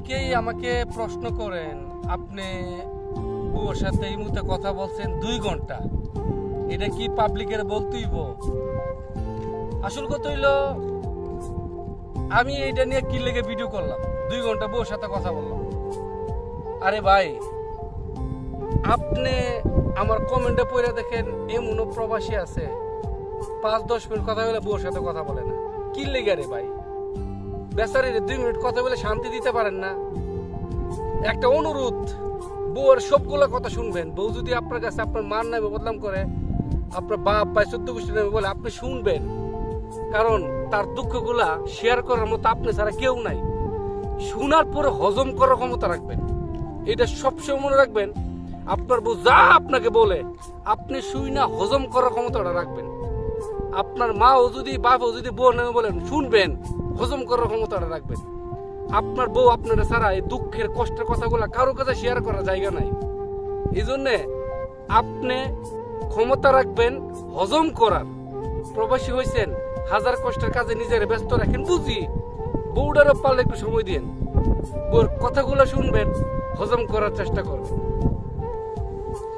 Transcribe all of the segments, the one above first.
অনেকেই আমাকে প্রশ্ন করেন, আপনি বউর সাথে এই মুহূর্তে কথা বলছেন দুই ঘণ্টা, এটা কি পাবলিকের বলতেইব? আসল কথা হইল, আমি এইটা নিয়ে কি লেগে ভিডিও করলাম? দুই ঘণ্টা বউর সাথে কথা বললাম। আরে ভাই, আপনি আমার কমেন্টে পড়ে দেখেন, এমনও প্রবাসী আছে, পাঁচ দশ মিনিট কথা বলে বউর সাথে কথা বলে না। কি লেগে রে ভাই? বেচারি দুই মিনিট কথা বলে শান্তি দিতে পারেন না। একটা অনুরোধ, বউয়ের সবগুলো কথা শুনবেন। বউ যদি আপনার কাছে আপনার মার নামে বদনাম করে, আপনার বাপ বা চোদ্দ গোষ্ঠী নামে বলে আপনি শুনবেন। কারণ তার দুঃখগুলা শেয়ার করার মতো আপনি ছাড়া কেউ নাই। শোনার পরে হজম করার ক্ষমতা রাখবেন। এটা সবসময় মনে রাখবেন, আপনার বউ যা আপনাকে বলে, আপনি শুই না হজম করার ক্ষমতাটা রাখবেন। আপনার মাও যদি, বাপও যদি বউ নামে বলেন, শুনবেন, হজম করার ক্ষমতাটা রাখবেন। আপনার বউ আপনার ছাড়া এই দুঃখের, কষ্টের কথাগুলো কারও কাছে শেয়ার করার জায়গা নাই। এই জন্যে আপনি ক্ষমতা রাখবেন, হজম করার। প্রবাসী হয়েছেন হাজার কষ্টের কাজে নিজের ব্যস্ত রাখেন, বুঝি? বউডারও পারলে একটু সময় দিন বউর কথাগুলো শুনবেন, হজম করার চেষ্টা করবেন।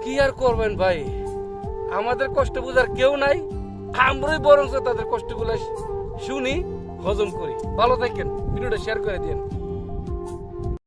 কি আর করবেন ভাই? আমাদের কষ্ট বোঝার কেউ নাই। আমরাই বরং তাদের কষ্টগুলো শুনি হজম করি। ভালো থাকেন। ভিডিওটা শেয়ার করে দিন